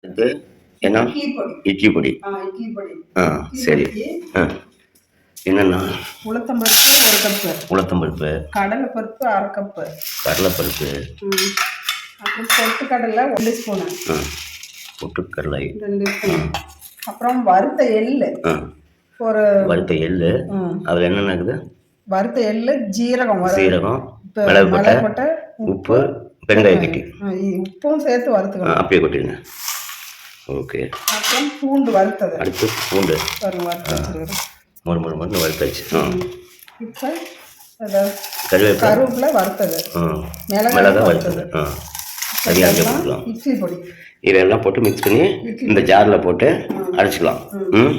இது என்ன? இட்லி பொடி ஆ சரி. ஆ. என்னென்னா? உளுத்தம்பருப்பு ஒரு கப்பு. உளுத்தம்பருப்பு கடலை பருப்பு அரை கப்பு. கடலைப்பருப்பு ம். அப்புறம் பொட்டுக்கடலை ஒன்று ஸ்பூனு. பொட்டுக்கடலை. ரெண்டு ஸ்பூன். அப்புறம் வறுத்த எள்ளு. ஒரு வறுத்த எள்ளு. அதில் என்னென்ன இருக்குது? வறுத்த எள்ளு ஜீரகம். சீரகம் மிளகு பட்டை உப்பு பெருங்காய கட்டி. உப்பும் சேர்த்து வறுத்துக்கணும். அப்படியே கொட்டிடுங்க. ஓகே அப்புறம் பூண்டு வறுத்தது. அடுத்து பூண்டு. மொறு மொறு மொறு வறுத்தாச்சு. இப்போ அதை கருவேப்பிலை. வறுத்தது. மிளகா வறுத்தது. அப்படியே போட்டுக்கலாம். இட்லி பொடி. இதெல்லாம் போட்டு மிக்ஸ் பண்ணி இந்த ஜாரில் போட்டு அரைச்சிக்கலாம். ம்.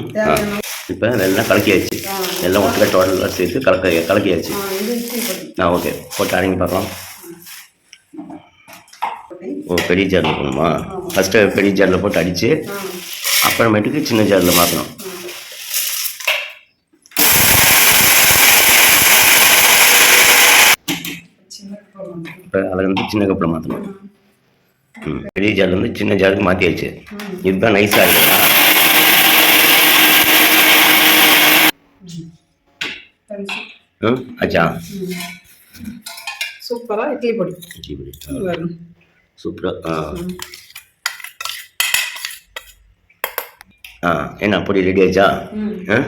இப்போ எல்லாம் கலக்கியாச்சு. எல்லாம் ஒட்டுக்கா டோட்டலாக சேர்த்து கலக்க கலக்கியாச்சு. ஆ, ஓகே போட்டு அடங்கி பார்க்கலாம். ஓ பெரிய ஜாரில் போகணுமா ஃபஸ்ட்டு பெரிய ஜாரில் போட்டு அடித்து அப்புறமேட்டுக்கு சின்ன ஜாரில் மாற்றணும் இப்போ அதில் வந்து சின்ன கப்பில் மாற்றணும் ம் பெரிய ஜார்லேருந்து சின்ன ஜாருக்கு மாற்றியாச்சு இதுதான் நைஸாக இருக்குதா ம் ஆச்சா சூப்பராக இட்லி பொடி. இட்லி பொடி. சூப்பராக ஆ என்ன பொடி ரெடி ஆச்சா ம். ஆ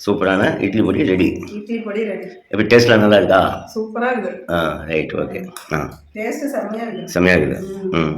சூப்பரான இட்லி பொடி ரெடி இட்லி பொடி ரெடி எப்படி டேஸ்ட்லாம் நல்லா இருக்கா? சூப்பராக இருக்குது ஆ ரைட் ஓகே ஆ. டேஸ்ட்டு செம்மையாக இருக்குது செம்மையாக இருக்குது. ம்.